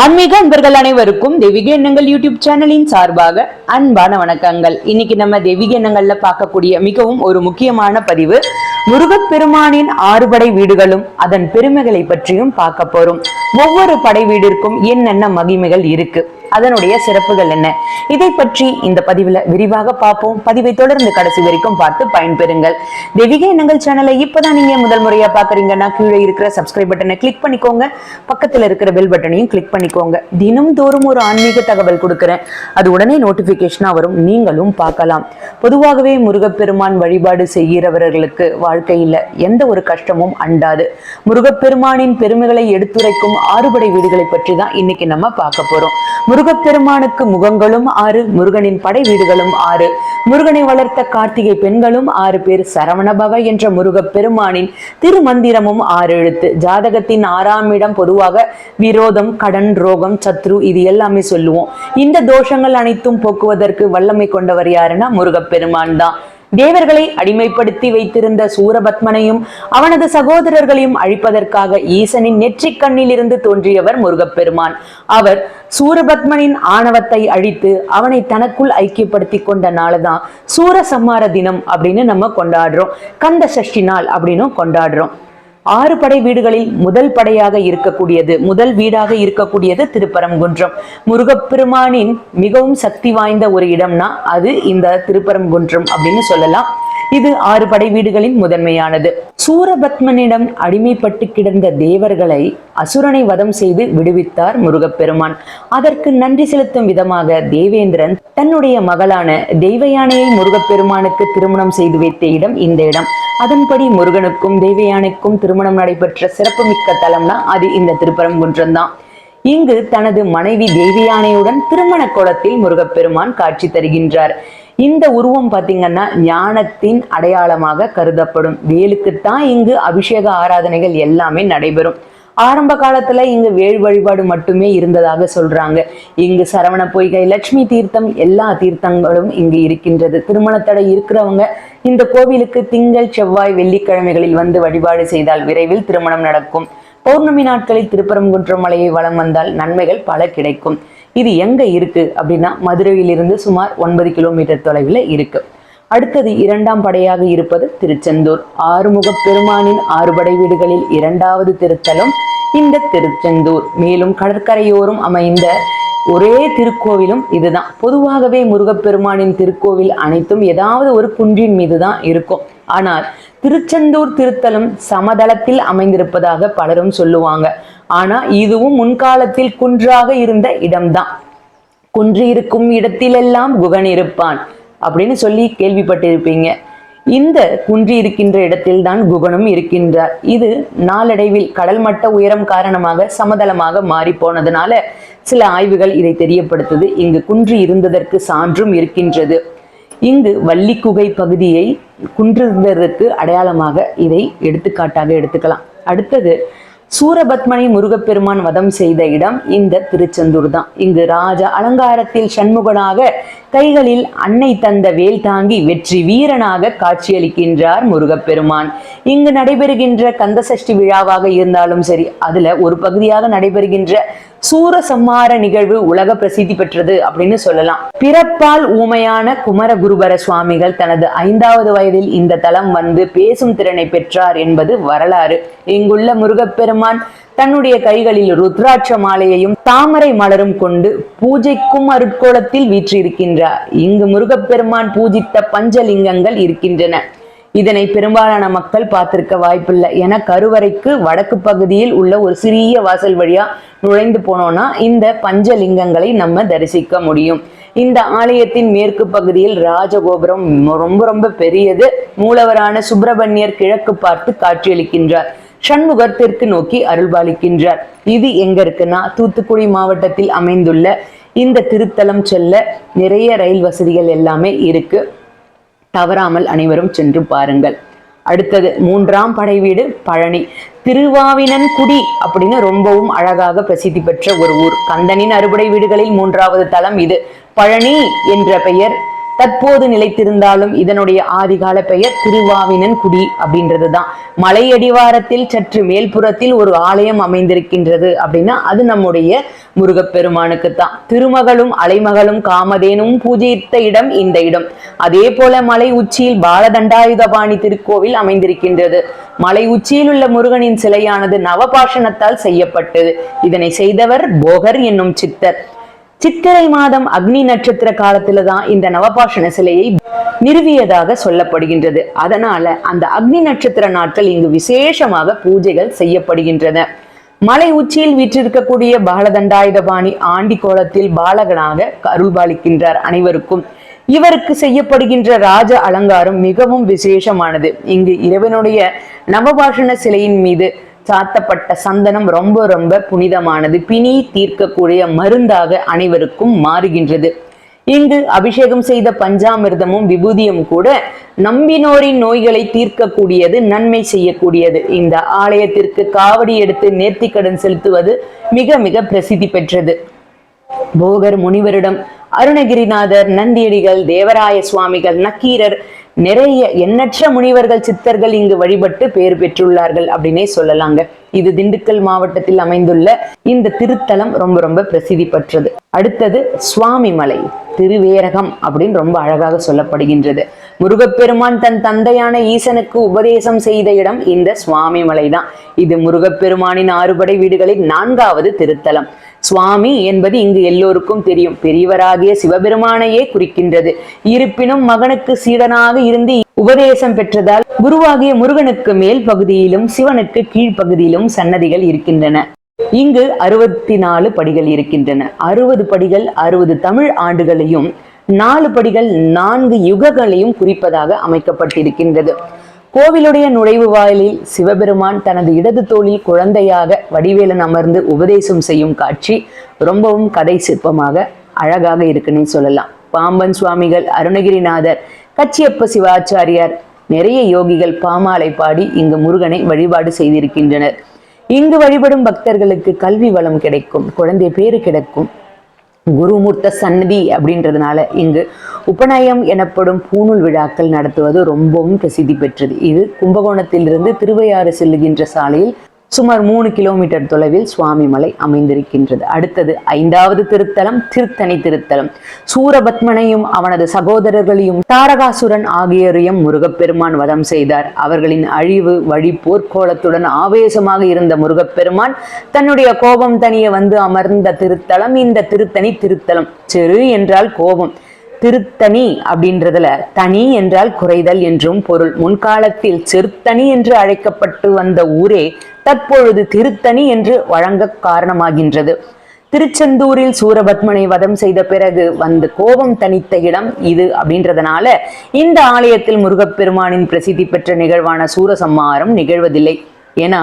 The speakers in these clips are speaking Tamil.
ஆன்மீக அன்பர்கள் அனைவருக்கும் தெய்வீக எண்ணங்கள் யூடியூப் சேனலின் சார்பாக அன்பான வணக்கங்கள். இன்னைக்கு நம்ம தெய்வீக எண்ணங்கள்ல பார்க்கக்கூடிய மிகவும் ஒரு முக்கியமான பதிவு முருகப்பெருமானின் ஆறுபடை வீடுகளும் அதன் பெருமைகளை பற்றியும் பார்க்க போறோம். ஒவ்வொரு படை வீடிற்கும் என்னென்ன மகிமைகள் இருக்கு? அதனுடைய சிறப்புகள் என்ன? இதை பற்றி இந்த பதிவுல விரிவாக பார்ப்போம். பதிவை தொடர்ந்து கடைசி வரைக்கும் பார்த்து பயன்பெறுங்கள். தெய்வீக எண்ணங்கள் சேனலை இப்பதான் நீங்க முதல் முறையா பாக்குறீங்கன்னா கீழே இருக்கிற சப்ஸ்கிரைப் பட்டனை கிளிக் பண்ணிக்கோங்க. பக்கத்துல இருக்கிற பெல் பட்டனையும் கிளிக் பண்ணிக்கோங்க. தினம் தோறும் ஒரு ஆன்மீக தகவல் கொடுக்குறேன். அது உடனே நோட்டிபிகேஷனா வரும். நீங்களும் பார்க்கலாம். பொதுவாகவே முருகப்பெருமான் வழிபாடு செய்கிறவர்களுக்கு வாழ்க்கையில் எந்த ஒரு கஷ்டமும் அண்டாது. முருகப்பெருமானின் பெருமைகளை எடுத்துரைக்கும் ஆறுபடை வீடுகளை பற்றி தான் இன்னைக்கு நம்ம பார்க்க போறோம். முருகப்பெருமானுக்கு முகங்களும் ஆறு முருகனின் படை வீடுகளும் ஆறு. முருகனை வளர்த்த கார்த்திகை பெண்களும் ஆறு பேர் சரவணபவ என்ற முருகப்பெருமானின் திருமந்திரமும் ஆறு எழுத்து. ஜாதகத்தின் ஆறாம் இடம் பொதுவாக விரோதம் கடன் ரோகம் சத்ரு இது எல்லாமே சொல்லுவோம். இந்த தோஷங்கள் அனைத்தும் போக்குவதற்கு வல்லமை கொண்டவர் யாருன்னா முருகப்பெருமான் தான். தேவர்களை அடிமைப்படுத்தி வைத்திருந்த சூரபத்மனையும் அவனது சகோதரர்களையும் அழிப்பதற்காக ஈசனின் நெற்றிக் கண்ணிலிருந்து தோன்றியவர் முருகப்பெருமான். அவர் சூரபத்மனின் ஆணவத்தை அழித்து அவனை தனக்குள் ஐக்கியப்படுத்தி கொண்ட நாள்தான் சூரசம்மார தினம் அப்படின்னு நம்ம கொண்டாடுறோம். கந்த சஷ்டி நாள் அப்படின்னும் கொண்டாடுறோம். ஆறு படை வீடுகளில் முதல் படையாக இருக்கக்கூடியது முதல் வீடாக இருக்கக்கூடியது திருப்பரங்குன்றம். முருகப்பெருமானின் மிகவும் சக்தி வாய்ந்த ஒரு இடம்னா அது இந்த திருப்பரங்குன்றம் அப்படின்னு சொல்லலாம். இது ஆறு படை வீடுகளின் முதன்மையானது. சூரபத்மனிடம் அடிமைப்பட்டு கிடந்த தேவர்களை அசுரனை வதம் செய்து விடுவித்தார் முருகப்பெருமான். அதற்கு நன்றி செலுத்தும் விதமாக தேவேந்திரன் தன்னுடைய மகளான தெய்வயானையை முருகப்பெருமானுக்கு திருமணம் செய்து வைத்த இடம் இந்த இடம். அதன்படி முருகனுக்கும் தேவயானைக்கும் திருமணம் நடைபெற்ற சிறப்புமிக்க தலம்னா அது இந்த திருப்பரங்குன்றம் தான். இங்கு தனது மனைவி தேவியானையுடன் திருமண கோலத்தில் முருகப்பெருமான் காட்சி தருகின்றார். இந்த உருவம் பார்த்தீங்கன்னா ஞானத்தின் அடையாளமாக கருதப்படும். வேலுக்குத்தான் இங்கு அபிஷேக ஆராதனைகள் எல்லாமே நடைபெறும். ஆரம்ப காலத்துல இங்கு வேள் வழிபாடு மட்டுமே இருந்ததாக சொல்றாங்க. இங்கு சரவண பொய்கை லட்சுமி தீர்த்தம் எல்லா தீர்த்தங்களும் இங்கு இருக்கின்றது. திருமணத்தடை இருக்கிறவங்க இந்த கோவிலுக்கு திங்கள் செவ்வாய் வெள்ளிக்கிழமைகளில் வந்து வழிபாடு செய்தால் விரைவில் திருமணம் நடக்கும். பௌர்ணமி நாட்களில் திருப்பரங்குன்றம் மலையை வளம் வந்தால் நன்மைகள் பல கிடைக்கும். இது எங்க இருக்கு அப்படின்னா மதுரையிலிருந்து சுமார் ஒன்பது கிலோமீட்டர் தொலைவில் இருக்கு. அடுத்தது இரண்டாம் படையாக இருப்பது திருச்செந்தூர். ஆறுமுக பெருமானின் ஆறுபடை வீடுகளில் இரண்டாவது திருத்தலம் இந்த திருச்செந்தூர். மேலும் கடற்கரையோரும் அமைந்த ஒரே திருக்கோவிலும் இதுதான். பொதுவாகவே முருகப்பெருமானின் திருக்கோவில் அனைத்தும் ஏதாவது ஒரு குன்றின் மீது தான் இருக்கும். ஆனால் திருச்செந்தூர் திருத்தலம் சமதளத்தில் அமைந்திருப்பதாக பலரும் சொல்லுவாங்க. ஆனா இதுவும் முன்காலத்தில் குன்றாக இருந்த இடம்தான். குன்று இருக்கும் இடத்திலெல்லாம் குகன் இருப்பான் அப்படின்னு சொல்லி கேள்விப்பட்டிருப்பீங்க. இந்த குன்றி இருக்கின்ற இடத்தில் தான் குகனும் இருக்கின்றார். இது நாளடைவில் கடல் மட்ட உயரம் காரணமாக சமதளமாக மாறி போனதுனால சில ஆய்வுகள் இதை தெரியப்படுத்துது. இங்கு குன்றி இருந்ததற்கு சான்றும் இருக்கின்றது. இங்கு வள்ளிக்குகை பகுதியை குன்றிருந்ததற்கு அடையாளமாக இதை எடுத்துக்காட்டாக எடுத்துக்கலாம். அடுத்தது சூரபத்மனை முருகப்பெருமான் வதம் செய்த இடம் இந்த திருச்செந்தூர் தான் இங்கு ராஜா அலங்காரத்தில் சண்முகனாக கைகளில் அன்னை தந்த வேல் தாங்கி வெற்றி வீரனாக காட்சியளிக்கின்றார் முருகப்பெருமான். இங்கு நடைபெறுகின்ற கந்தசஷ்டி விழாவாக இருந்தாலும் சரி அதுல ஒரு பகுதியாக நடைபெறுகின்ற சூரசம்மார நிகழ்வு உலக பிரசித்தி பெற்றது அப்படின்னு சொல்லலாம். பிறப்பால் ஊமையான குமரகுருபர சுவாமிகள் தனது ஐந்தாவது வயதில் இந்த தலம் வந்து பேசும் திறனை பெற்றார் என்பது வரலாறு. இங்குள்ள முருகப்பெருமான் தன்னுடைய கைகளில் ருத்ராட்ச மாலையையும் தாமரை மலரும் கொண்டு பூஜைக்கும் அருட்கோலத்தில் வீற்றிருக்கின்றார். இங்கு முருகப்பெருமான் பூஜித்த பஞ்சலிங்கங்கள் இருக்கின்றன. இதனை பெரும்பாலான மக்கள் பார்த்திருக்க வாய்ப்பில்லை. என கருவறைக்கு வடக்கு பகுதியில் உள்ள ஒரு சிறிய வாசல் வழியா நுழைந்து போனோம்னா இந்த பஞ்சலிங்கங்களை நம்ம தரிசிக்க முடியும். இந்த ஆலயத்தின் மேற்கு பகுதியில் ராஜகோபுரம் ரொம்ப ரொம்ப பெரியது. மூலவரான சுப்பிரமணியர் கிழக்கு பார்த்து காட்சியளிக்கின்றார். சண்முகர் தெற்கு நோக்கி அருள்பாலிக்கின்றார். இது எங்க இருக்குன்னா தூத்துக்குடி மாவட்டத்தில் அமைந்துள்ள இந்த திருத்தலம் செல்ல நிறைய ரயில் வசதிகள் எல்லாமே இருக்கு. தவறாமல் அனைவரும் சென்று பாருங்கள். அடுத்தது மூன்றாம் படை வீடு பழனி. திருவாவினன்குடி அப்படின்னு ரொம்பவும் அழகாக பிரசித்தி பெற்ற ஒரு ஊர். கந்தனின் அறுபடை வீடுகளில் மூன்றாவது தலம் இது. பழனி என்ற பெயர் தற்போது நிலைத்திருந்தாலும் இதனுடைய ஆதிகால பெயர் திருவாவினன் குடி அப்படின்றதுதான். மலை அடிவாரத்தில் சற்று மேல்புறத்தில் ஒரு ஆலயம் அமைந்திருக்கின்றது அப்படின்னா அது நம்முடைய முருகப்பெருமானுக்கு தான் திருமகளும் அலைமகளும் காமதேனும் பூஜித்த இடம் இந்த இடம். அதே போல மலை உச்சியில் பாலதண்டாயுதபாணி திருக்கோவில் அமைந்திருக்கின்றது. மலை உச்சியில் உள்ள முருகனின் சிலையானது நவபாஷணத்தால் செய்யப்பட்டது. இதனை செய்தவர் போகர் என்னும் சித்தர். சித்திரை மாதம் அக்னி நட்சத்திர காலத்துல தான் இந்த நவபாஷண சிலையை நிறுவியதாக சொல்லப்படுகின்றது. அதனால அந்த அக்னி நட்சத்திர நாட்கள் இங்கு விசேஷமாக பூஜைகள் செய்யப்படுகின்றன. மலை உச்சியில் வீற்றிருக்கக்கூடிய பாலதண்டாயுதபாணி ஆண்டி கோலத்தில் பாலகனாக அருள்பாலிக்கின்றார் அனைவருக்கும். இவருக்கு செய்யப்படுகின்ற ராஜ அலங்காரம் மிகவும் விசேஷமானது. இங்கு இறைவனுடைய நவபாஷண சிலையின் மீது சாத்தப்பட்ட சந்தனம் ரொம்ப ரொம்ப புனிதமானது. பிணி தீர்க்கக்கூடிய மருந்தாக அனைவருக்கும் மாறுகின்றது. இங்கு அபிஷேகம் செய்த பஞ்சாமிர்தமும் விபூதியும் கூட நம்பினோரின் நோய்களை தீர்க்கக்கூடியது நன்மை செய்யக்கூடியது. இந்த ஆலயத்திற்கு காவடி எடுத்து நேர்த்திக்கடன் செலுத்துவது மிக மிக பிரசித்தி பெற்றது. போகர் முனிவரிடம் அருணகிரிநாதர் நந்தியடிகள் தேவராய சுவாமிகள் நக்கீரர் நிறைய எண்ணற்ற முனிவர்கள் சித்தர்கள் இங்கு வழிபட்டு பேர் பெற்றுள்ளார்கள் அப்படின்னே சொல்லலாங்க. இது திண்டுக்கல் மாவட்டத்தில் அமைந்துள்ள இந்த திருத்தலம் ரொம்ப ரொம்ப பிரசித்தி பெற்றது. அடுத்தது சுவாமி மலை திருவேரகம் அப்படின்னு ரொம்ப அழகாக சொல்லப்படுகின்றது. முருகப்பெருமான் தன் தந்தையான ஈசனுக்கு உபதேசம் செய்த இடம் இந்த சுவாமி மலைதான் இது முருகப்பெருமானின் ஆறுபடை வீடுகளில் நான்காவது திருத்தலம். சுவாமி என்பது இங்கு எல்லோருக்கும் தெரியும். பெரியவராகிய சிவபெருமானையே குறிக்கின்றது. இருப்பினும் மகனுக்கு சீடனாக இருந்து உபதேசம் பெற்றதால் குருவாகிய முருகனுக்கு மேல் பகுதியிலும் சிவனுக்கு கீழ்ப்பகுதியிலும் சன்னதிகள் இருக்கின்றன. இங்கு அறுபத்தி நாலு படிகள் இருக்கின்றன. அறுபது படிகள் அறுபது தமிழ் ஆண்டுகளையும் நாலு படிகள் நான்கு யுகங்களையும் குறிப்பதாக அமைக்கப்பட்டிருக்கின்றது. கோவிலுடைய நுழைவு வாயிலில் சிவபெருமான் தனது இடது தோளில் குழந்தையாக வடிவேலன் அமர்ந்து உபதேசம் செய்யும் காட்சி ரொம்பவும் கதை சிற்பமாக அழகாக இருக்குன்னு சொல்லலாம். பாம்பன் சுவாமிகள் அருணகிரிநாதர் கச்சியப்ப சிவாச்சாரியார் நிறைய யோகிகள் பாமாலை பாடி இங்கு முருகனை வழிபாடு செய்திருக்கின்றனர். இங்கு வழிபடும் பக்தர்களுக்கு கல்வி வளம் கிடைக்கும் குழந்தை பேரு கிடைக்கும் குருமூர்த்த சன்னதி அப்படின்றதுனால இங்கு உபநயம் எனப்படும் பூணூல் விழாக்கள் நடத்துவது ரொம்பவும் பிரசித்தி பெற்றது. இது கும்பகோணத்திலிருந்து திருவையாறு செல்லுகின்ற சாலையில் சுமார் மூணு கிலோமீட்டர் தொலைவில் சுவாமிமலை அமைந்திருக்கின்றது. அடுத்தது ஐந்தாவது திருத்தலம் திருத்தணி திருத்தலம். சூரபத்மனையும் அவனது சகோதரர்களையும் தாரகாசுரன் ஆகியோரையும் முருகப்பெருமான் வதம் செய்தார். அவர்களின் அழிவு வழி போர்க்கோலத்துடன் ஆவேசமாக இருந்த முருகப்பெருமான் தன்னுடைய கோபம் தனிய வந்து அமர்ந்த திருத்தலம் இந்த திருத்தணி திருத்தலம். செரு என்றால் கோபம் திருத்தணி அப்படின்றதுல தனி என்றால் குறைதல் என்றும் பொருள். முன்காலத்தில் செருத்தணி என்று அழைக்கப்பட்டு வந்த ஊரே தற்பொழுது திருத்தணி என்று வழங்க காரணமாகின்றது. திருச்செந்தூரில் சூரபத்மனை வதம் செய்த பிறகு வந்து கோபம் தனித்த இடம் இது அப்படின்றதுனால இந்த ஆலயத்தில் முருகப்பெருமானின் பிரசித்தி பெற்ற நிகழ்வான சூரசம்மாரம் நிகழ்வதில்லை. ஏன்னா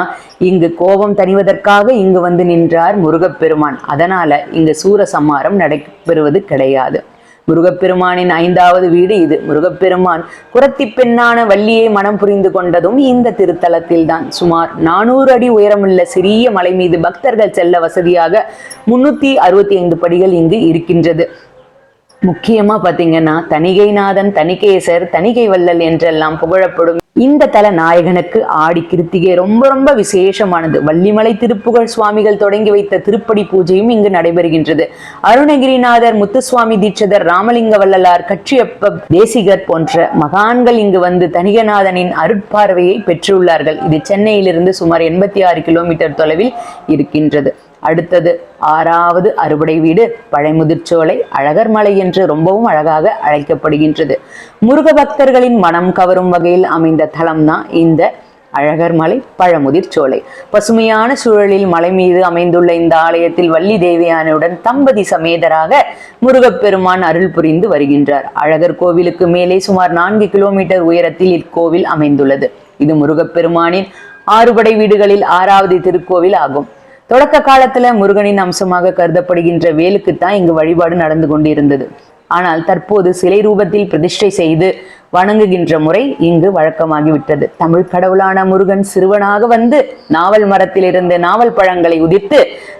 இங்கு கோபம் தணிவதற்காக இங்கு வந்து நின்றார் முருகப்பெருமான். அதனால இங்கு சூரசம்மாரம் நடைபெறுவது கிடையாது. முருகப்பெருமானின் ஐந்தாவது வீடு இது. முருகப்பெருமான் குரத்தி பெண்ணான வள்ளியை மனம் புரிந்து கொண்டதும் இந்த திருத்தலத்தில் தான் சுமார் நானூறு அடி உயரமுள்ள சிறிய மலை மீது பக்தர்கள் செல்ல வசதியாக முன்னூத்தி அறுபத்தி ஐந்து படிகள் இங்கு இருக்கின்றது. முக்கியமா பாத்தீங்கன்னா தணிகைநாதன் தணிகேசர் தணிகை வள்ளல் என்றெல்லாம் புகழப்படும் இந்த தல நாயகனுக்கு ஆடி கிருத்திகை ரொம்ப ரொம்ப விசேஷமானது. வள்ளிமலை திருப்புகழ் சுவாமிகள் தொடங்கி வைத்த திருப்படி பூஜையும் இங்கு நடைபெறுகின்றது. அருணகிரிநாதர் முத்துசுவாமி தீட்சதர் ராமலிங்க வள்ளலார் கட்சியப்ப தேசிகர் போன்ற மகான்கள் இங்கு வந்து தணிகநாதனின் அருட்பார்வையை பெற்றுள்ளார்கள். இது சென்னையிலிருந்து சுமார் எண்பத்தி ஆறு கிலோமீட்டர் தொலைவில் இருக்கின்றது. அடுத்தது ஆறாவது அறுபடை வீடு பழைமுதிர்ச்சோலை அழகர் மலை என்று ரொம்பவும் அழகாக அழைக்கப்படுகின்றது. முருக பக்தர்களின் மனம் கவரும் வகையில் அமைந்த தலம்தான் இந்த அழகர் மலை பழமுதிர் சோலை பசுமையான சூழலில் மலை மீது அமைந்துள்ள இந்த ஆலயத்தில் வள்ளி தேவியானுடன் தம்பதி சமேதராக முருகப்பெருமான் அருள் புரிந்து வருகின்றார். அழகர் கோவிலுக்கு மேலே சுமார் நான்கு கிலோமீட்டர் உயரத்தில் இக்கோவில் அமைந்துள்ளது. இது முருகப்பெருமானின் ஆறுபடை வீடுகளில் ஆறாவது திருக்கோவில் ஆகும். தொடக்க காலத்துல முருகனின் அம்சமாக கருதப்படுகின்ற வேலுக்குத்தான் இங்கு வழிபாடு நடந்து கொண்டிருந்தது. ஆனால் தற்போது சிலை ரூபத்தில் பிரதிஷ்டை செய்து வணங்குகின்ற முறை இங்கு வழக்கமாகிவிட்டது. தமிழ் கடவுளான முருகன் சிறுவனாக வந்து நாவல் மரத்திலிருந்து நாவல் பழங்களை உதிர்த்து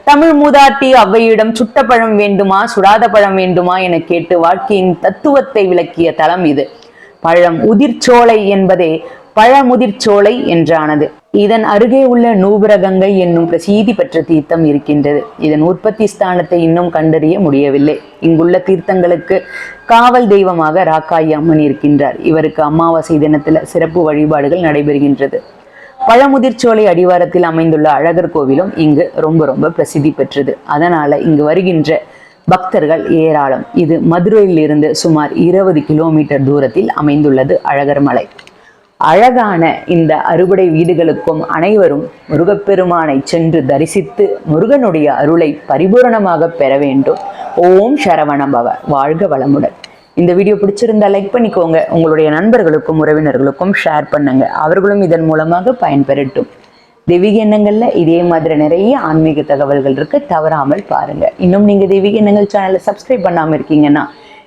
தமிழ் மூதாட்டி அவ்வையிடம் சுட்ட பழம் வேண்டுமா சுடாத பழம் வேண்டுமா என கேட்டு வாழ்க்கையின் தத்துவத்தை விளக்கிய தலம் இது. பழம் உதிர்ச்சோலை என்பதே பழமுதிர்ச்சோலை என்றானது. இதன் அருகே உள்ள நூபுரகங்கை என்னும் பிரசீதி பெற்ற தீர்த்தம் இருக்கின்றது. இதன் உற்பத்தி ஸ்தானத்தை இன்னும் கண்டறிய முடியவில்லை. இங்குள்ள தீர்த்தங்களுக்கு காவல் தெய்வமாக ராக்காயி அம்மன் இருக்கின்றார். இவருக்கு அமாவாசை தினத்தில் சிறப்பு வழிபாடுகள் நடைபெறுகின்றது. பழமுதிர்ச்சோலை அடிவாரத்தில் அமைந்துள்ள அழகர் கோவிலும் இங்கு ரொம்ப ரொம்ப பிரசித்தி பெற்றது. அதனால இங்கு வருகின்ற பக்தர்கள் ஏராளம். இது மதுரையிலிருந்து சுமார் இருபது கிலோமீட்டர் தூரத்தில் அமைந்துள்ளது அழகர் மலை. அழகான இந்த அறுபடை வீடுகளுக்கும் அனைவரும் முருகப்பெருமானை சென்று தரிசித்து முருகனுடைய அருளை பரிபூரணமாக பெற வேண்டும். ஓம் சரவணபவ வாழ்க வளமுடன். இந்த வீடியோ பிடிச்சிருந்தா லைக் பண்ணிக்கோங்க. உங்களுடைய நண்பர்களுக்கும் உறவினர்களுக்கும் ஷேர் பண்ணுங்க. அவர்களும் இதன் மூலமாக பயன்பெறட்டும். தெய்வீக எண்ணங்களில் இதே மாதிரி நிறைய ஆன்மீக தகவல்கள் இருக்கு. தவறாமல் பாருங்க. இன்னும் நீங்க தெய்வீக எண்ணங்கள் சேனலை சப்ஸ்கிரைப் பண்ணாமல் இருக்கீங்கன்னா